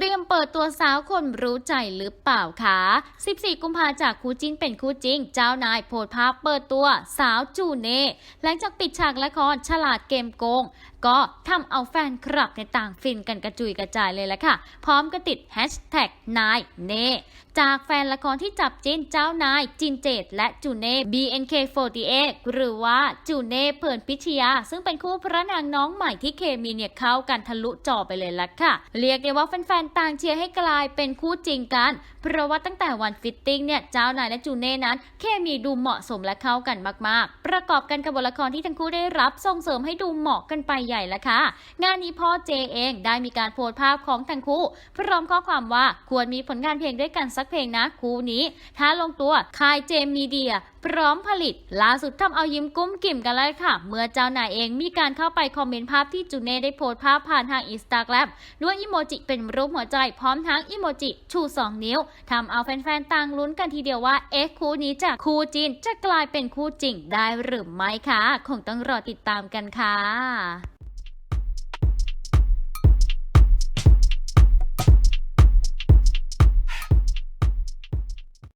เตรียมเปิดตัวสาวคนรู้ใจหรือเปล่าคะ 14 กุมภาจากคู่จิ้นเป็นคู่จริง เจ้านายโพสภาพเปิดตัวสาวจูเน่ หลังจากปิดฉากละครฉลาดเกมโกง ก็ทำเอาแฟนคลับในต่างฟินกันกระจุยกระจายเลยละค่ะ พร้อมกระติดแฮชแท็กนายเน่จากแฟนละครที่จับจิ้นเจ้านายจินเจตและจูเน่ BNK48 หรือว่าจูเน่เผินพิชยา ซึ่งเป็นคู่พระนางน้องใหม่ที่เคมีเนี่ยเข้ากันทะลุจอไปเลยละค่ะ เรียกได้ว่าแฟนต่างเชียร์ให้กลายเป็นคู่จริงกัน เพราะว่าตั้งแต่วันฟิตติ้งเนี่ยเจ้านายและจูเน่นั้น เคมีดูเหมาะสมและเข้ากันมากๆ ประกอบกันกับบทละครที่ทั้งคู่ได้รับส่งเสริมให้ดูเหมาะกันไปใหญ่ละค่ะงานนี้พ่อเจเองได้มีการโพสต์ภาพของทั้งคู่ พร้อมข้อความว่าควรมีผลงานเพลงด้วยกันสักเพลงนะคู่นี้ ถ้าลงตัวคายเจมมีเดีย พร้อมผลิต ล่าสุดทำเอายิ้มกุ้มกิ่มกันเลยค่ะ เมื่อเจ้านายเองมีการเข้าไปคอมเมนต์ภาพที่จูเน่ได้โพสต์ภาพผ่านทางอินสตาแกรมด้วยอีโมจิเป็นรูปหัวใจพร้อมทั้งอิโมจิชู2 นิ้วทำเอาแฟนๆต่างลุ้นกันทีเดียวว่าเอ็กคู่นี้จากคู่จีนจะกลายเป็นคู่จริงได้หรือไม่คะคงต้องรอติดตามกันค่ะ